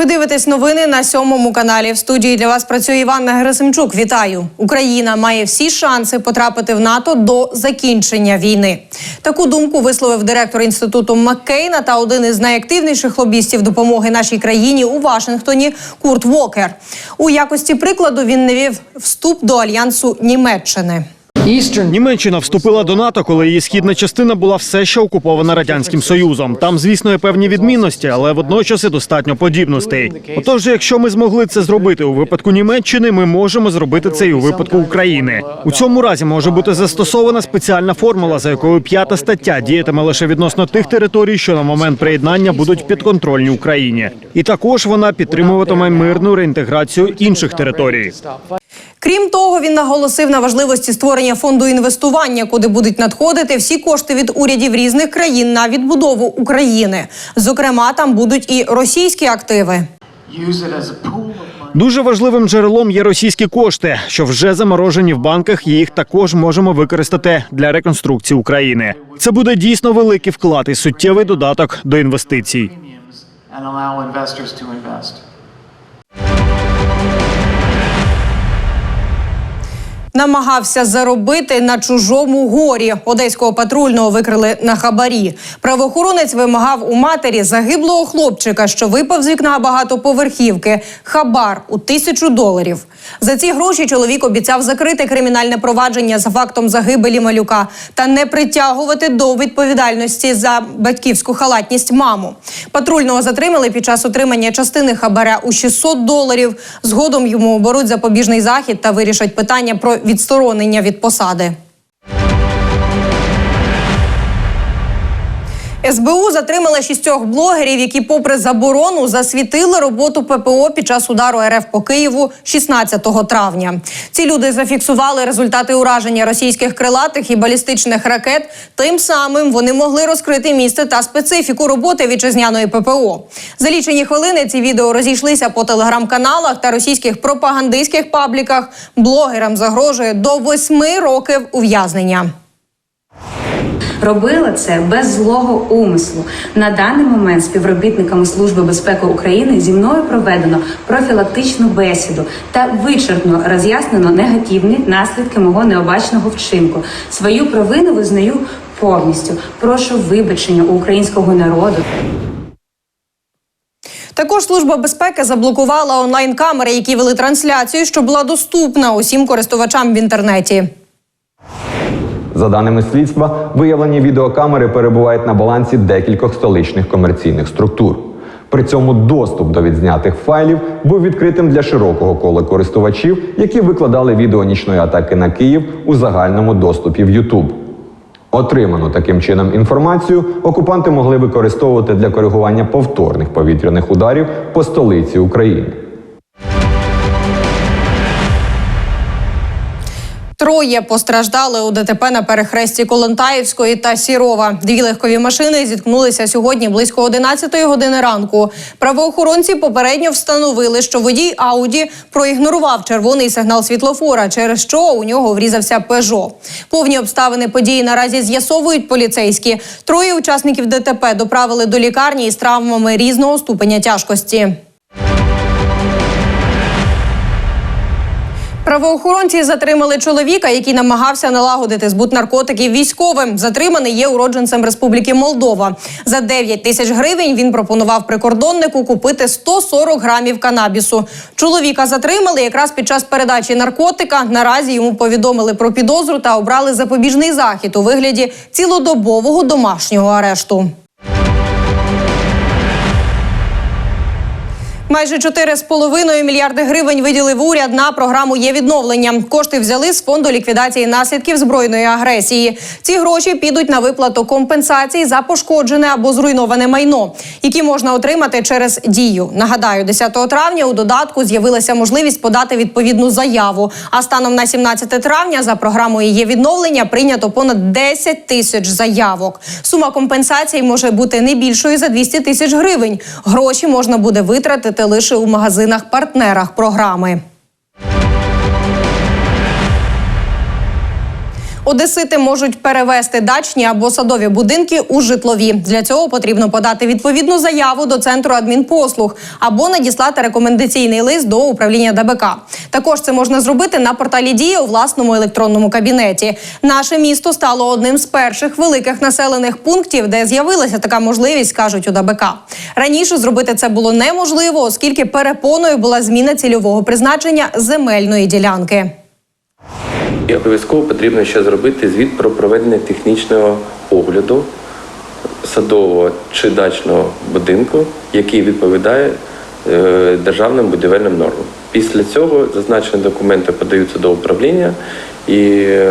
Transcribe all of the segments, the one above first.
Ви дивитесь новини на сьомому каналі. В студії для вас працює Іванна Герасимчук. Вітаю! Україна має всі шанси потрапити в НАТО до закінчення війни. Таку думку висловив директор інституту Маккейна та один із найактивніших лобістів допомоги нашій країні у Вашингтоні Курт Вокер. У якості прикладу він навів вступ до альянсу Німеччини. Німеччина вступила до НАТО, коли її східна частина була все ще окупована радянським союзом. Там, звісно, є певні відмінності, але водночас і достатньо подібностей. Отож, якщо ми змогли це зробити у випадку Німеччини, ми можемо зробити це і у випадку України. У цьому разі може бути застосована спеціальна формула, за якою п'ята стаття діятиме лише відносно тих територій, що на момент приєднання будуть підконтрольні Україні, і також вона підтримуватиме мирну реінтеграцію інших територій. Крім того, він наголосив на важливості створення фонду інвестування, куди будуть надходити всі кошти від урядів різних країн на відбудову України. Зокрема, там будуть і російські активи. Дуже важливим джерелом є російські кошти, що вже заморожені в банках. і Їх також можемо використати для реконструкції України. Це буде дійсно великий вклад і суттєвий додаток до інвестицій. Намагався заробити на чужому горі. Одеського патрульного викрили на хабарі. Правоохоронець вимагав у матері загиблого хлопчика, що випав з вікна багатоповерхівки. Хабар у тисячу доларів. За ці гроші чоловік обіцяв закрити кримінальне провадження за фактом загибелі малюка та не притягувати до відповідальності за батьківську халатність маму. Патрульного затримали під час отримання частини хабаря у 600 доларів. Згодом йому оберуть запобіжний захід та вирішать питання про відсторонення від посади. СБУ затримала шістьох блогерів, які, попри заборону, засвітили роботу ППО під час удару РФ по Києву 16 травня. Ці люди зафіксували результати ураження російських крилатих і балістичних ракет. Тим самим вони могли розкрити місце та специфіку роботи вітчизняної ППО. За лічені хвилини ці відео розійшлися по телеграм-каналах та російських пропагандистських пабліках. Блогерам загрожує до восьми років ув'язнення. Робила це без злого умислу. На даний момент співробітниками Служби безпеки України зі мною проведено профілактичну бесіду та вичерпно роз'яснено негативні наслідки мого необачного вчинку. Свою провину визнаю повністю. Прошу вибачення у українського народу. Також служба безпеки заблокувала онлайн-камери, які вели трансляцію, що була доступна усім користувачам в інтернеті. За даними слідства, виявлені відеокамери перебувають на балансі декількох столичних комерційних структур. При цьому доступ до відзнятих файлів був відкритим для широкого кола користувачів, які викладали відео нічної атаки на Київ у загальному доступі в YouTube. Отриману таким чином інформацію окупанти могли використовувати для коригування повторних повітряних ударів по столиці України. Троє постраждали у ДТП на перехресті Колонтаївської та Сірова. Дві легкові машини зіткнулися сьогодні близько 11 години ранку. Правоохоронці попередньо встановили, що водій Ауді проігнорував червоний сигнал світлофора, через що у нього врізався Пежо. Повні обставини події наразі з'ясовують поліцейські. Троє учасників ДТП доправили до лікарні із травмами різного ступеня тяжкості. Правоохоронці затримали чоловіка, який намагався налагодити збут наркотиків військовим. Затриманий є уродженцем Республіки Молдова. За 9 тисяч гривень він пропонував прикордоннику купити 140 грамів канабісу. Чоловіка затримали якраз під час передачі наркотика. Наразі йому повідомили про підозру та обрали запобіжний захід у вигляді цілодобового домашнього арешту. Майже 4,5 мільярди гривень виділив уряд на програму є відновлення. Кошти взяли з фонду ліквідації наслідків збройної агресії. Ці гроші підуть на виплату компенсацій за пошкоджене або зруйноване майно, які можна отримати через дію. Нагадаю, 10 травня у додатку з'явилася можливість подати відповідну заяву. А станом на 17 травня за програмою є відновлення прийнято понад 10 тисяч заявок. Сума компенсацій може бути не більшою за 200 тисяч гривень. Гроші можна буде витратити лише у магазинах-партнерах програми. Одесити можуть перевести дачні або садові будинки у житлові. Для цього потрібно подати відповідну заяву до центру адмінпослуг або надіслати рекомендаційний лист до управління ДБК. Також це можна зробити на порталі Дія у власному електронному кабінеті. Наше місто стало одним з перших великих населених пунктів, де з'явилася така можливість, кажуть у ДБК. Раніше зробити це було неможливо, оскільки перепоною була зміна цільового призначення земельної ділянки. І обов'язково потрібно ще зробити звіт про проведення технічного огляду садового чи дачного будинку, який відповідає е, державним будівельним нормам. Після цього зазначені документи подаються до управління, і е,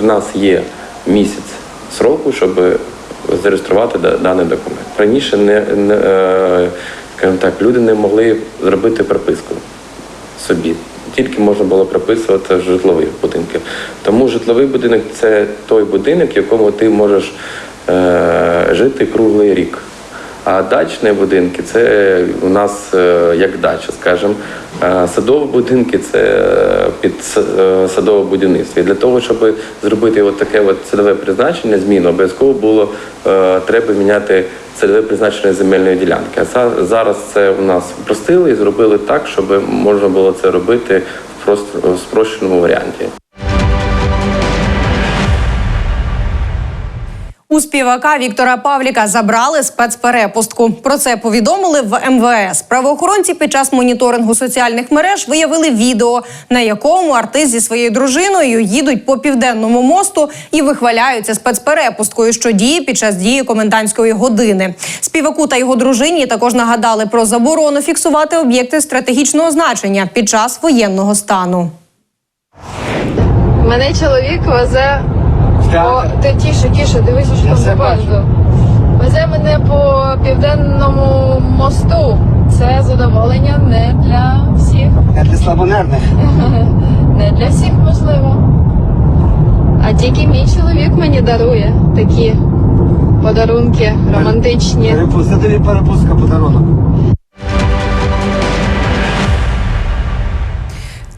в нас є місяць сроку, щоб зареєструвати даний документ. Раніше не, не е, так, люди не могли зробити прописку собі. Тільки можна було прописувати житлових будинків. Тому житловий будинок це той будинок, в якому ти можеш е, жити круглий рік. А дачні будинки це у нас е, як дача, скажімо. Садові будинки це е, під е, садове будівництво. І для того, щоб зробити от таке от цільове призначення, зміну, обов'язково було е, треба міняти цільове призначення земельної ділянки. А зараз це у нас простили і зробили так, щоб можна було це робити в спрощеному варіанті. У співака Віктора Павліка забрали спецперепустку. Про це повідомили в МВС. Правоохоронці під час моніторингу соціальних мереж виявили відео, на якому артист зі своєю дружиною їдуть по південному мосту і вихваляються спецперепусткою, що діє під час дії комендантської години. Співаку та його дружині також нагадали про заборону фіксувати об'єкти стратегічного значення під час воєнного стану. Мене чоловік везе ти тіше, тіше, дивись, що там попереду. Везе мене по південному мосту. Це задоволення не для всіх, Не для слабонервних. не для всіх можливо. А тільки мій чоловік мені дарує такі подарунки романтичні. Це тобі перепустка подарунок.